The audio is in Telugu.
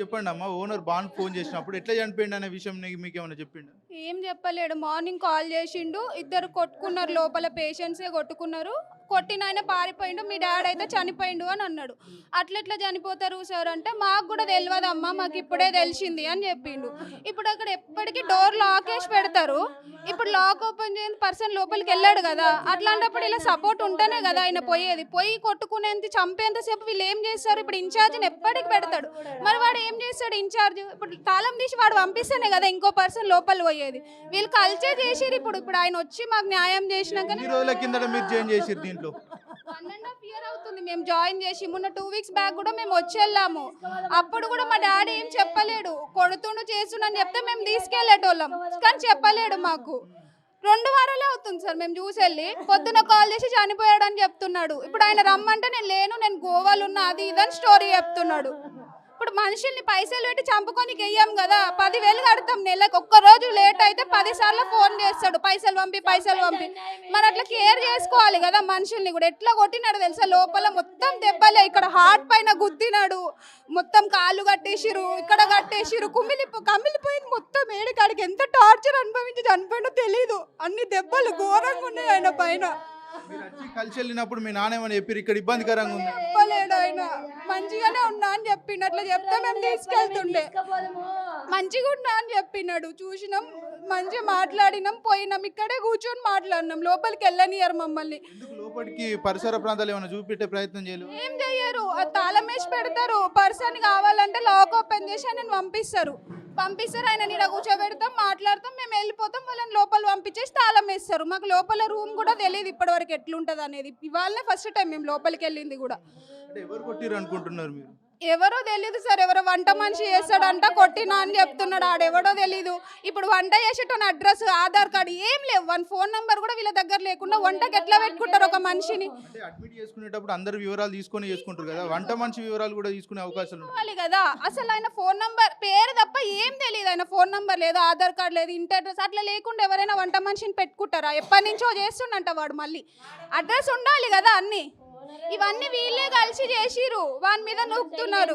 చెప్పండి అమ్మా ఓనర్ బాన్ ఫోన్ చేసినప్పుడు ఎట్లా చనిపోయింది అనే విషయం మీకు ఏమైనా చెప్పిండు? ఏం చెప్పలేడు మార్నింగ్ కాల్ చేసిండు ఇద్దరు కొట్టుకున్నారు లోపల పేషెంట్సే కొట్టుకున్నారు. కొట్టిన ఆయన పారిపోయిండు మీ డాడీ అయితే చనిపోయిండు అని అన్నాడు. అట్లెట్లా చనిపోతారు సార్ అంటే మాకు కూడా తెలియదమ్మా మాకు ఇప్పుడే తెలిసింది అని చెప్పిండు. ఇప్పుడు అక్కడ ఎప్పటికీ డోర్ లాక్ వేసి పెడతారు. ఇప్పుడు లాక్ ఓపెన్ చేయని పర్సన్ లోపలికి వెళ్ళాడు కదా. అట్లాంటప్పుడు ఇలా సపోర్ట్ ఉంటేనే కదా ఆయన పోయేది. పోయి కొట్టుకునేంత చంపేంతసేపు వీళ్ళు ఏం చేస్తారు? ఇప్పుడు ఇన్ఛార్జ్ని ఎప్పటికి పెడతాడు. మరి వాడు ఏం చేస్తాడు ఇన్ఛార్జ్? ఇప్పుడు తాళం తీసి వాడు పంపిస్తేనే కదా ఇంకో పర్సన్ లోపల పోయేది. వీళ్ళు కల్చే చేసిరు ఇప్పుడు. ఇప్పుడు ఆయన వచ్చి మాకు న్యాయం చేసినాక ఎన్ని రోజుల కిందట మీరు చేసిరు దీంట్లో వన్ అండ్ హాఫ్ ఇయర్ అవుతుంది. మేము జాయిన్ చేసి మొన్న టూ వీక్స్ బ్యాక్ కూడా మేము వచ్చేళ్ళాము. అప్పుడు కూడా మా డాడీ ఏం చెప్పలేడు. కొడుతుండు చేస్తుండని చెప్తే మేము తీసుకెళ్ళేటోళ్ళం కానీ చెప్పలేడు మాకు. రెండు వారాలే అవుతుంది సార్ మేము చూసి వెళ్ళి పొద్దున కాల్ చేసి చనిపోయాడని చెప్తున్నాడు. ఇప్పుడు ఆయన రమ్మంటే నేను లేను నేను గోవాలో ఉన్నా అది ఇదని స్టోరీ చెప్తున్నాడు. ఇప్పుడు మనుషుల్ని పైసలు పెట్టి చంపుకొని వెయ్యం కదా. పదివేలు కడతాం నెలకు. ఒక్క రోజు లేట్ అయితే పది సార్లు ఫోన్ చేస్తాడు. పైసలు పంపి పైసలు పంపి. మరి అట్లా కేర్ చేసుకోవాలి కదా మనుషుల్ని కూడా. ఎట్లా కొట్టినాడు తెలుసా? లోపల మొత్తం దెబ్బలే. ఇక్కడ హార్ట్ పైన గుద్దినాడు. మొత్తం కాళ్ళు కట్టేసిరు ఇక్కడ కట్టేసిరు కుమిలి కమిలిపోయింది మొత్తం ఏడికాడికి. ఎంత టార్చర్ అనుభవించి చనిపోయినో తెలీదు. అన్ని దెబ్బలు ఘోరంగా ఉన్నాయి ఆయన పైన. మీరు వచ్చి కలిసి వెళ్ళినప్పుడు మీ నాన్న ఏమైనా చెప్పారు ఇక్కడ ఇబ్బందికరంగా ఉంది. చెప్పలేడు ఆయన. మంచిగానే ఉన్నా అని చెప్పిండు అట్లా చెప్తే మేము తీసుకెళ్తుండే. మంచిగా ఉన్నా అని చెప్పినాడు. చూసినాం మంచిగా మాట్లాడినాం పోయినాం. ఇక్కడే కూర్చొని మాట్లాడినాం. లోపలికి వెళ్ళనియరు మమ్మల్ని. ఎందుకు లోపలికి పరిసర ప్రాంతాలు ఏమైనా చూపెట్టే ప్రయత్నం చేయలేదు ఏం చెయ్యరు ఆ తాళం వేసి పెడతారు. పర్సన్ కావాలంటే లాక్ ఓపెన్ చేసి ఆయన పంపిస్తారు. పంపిస్తారు ఆయన నీడ కూర్చోబెడతాం మాట్లాడతాం మేము వెళ్ళిపోతాం వాళ్ళని లోపల పంపించేసి తాళం వేస్తారు. మాకు లోపల రూమ్ కూడా తెలియదు ఇప్పటివరకు ఎట్లుంటుంది అనేది. ఇవాళనే ఫస్ట్ టైం మేము లోపలికి వెళ్ళింది కూడా. ఎవరు కొట్టిరు అనుకుంటున్నారు మీరు? ఎవరో తెలియదు సార్ ఎవరో వంట మనిషి చేస్తాడంట కొట్టినా అని చెప్తున్నాడు ఆడెవడో తెలీదు. ఇప్పుడు వంట చేసేటోని అడ్రస్ ఆధార్ కార్డు ఏం లేవు. వన్ ఫోన్ నంబర్ కూడా వీళ్ళ దగ్గర లేకుండా వంటకి ఎట్లా పెట్టుకుంటారు ఒక మనిషిని? అంటే అడ్మిట్ చేసుకునేటప్పుడు అందరు వివరాలు తీసుకొని చేసుకుంటారు కదా. వంట మనిషి వివరాలు కూడా తీసుకునే కావాలి కదా. అసలు ఆయన ఫోన్ నంబర్ పేరు తప్ప ఏం తెలియదు ఆయన ఫోన్ నంబర్ లేదు ఆధార్ కార్డ్ లేదు ఇంటి అడ్రస్ అట్లా లేకుండా ఎవరైనా వంట మనిషిని పెట్టుకుంటారా? ఎప్పటి నుంచో చేస్తుండంట వాడు మళ్ళీ. అడ్రస్ ఉండాలి కదా అన్ని. ఇవన్నీ వీళ్ళే కలిసి చేసిరు వాని మీద నొక్కుతున్నారు.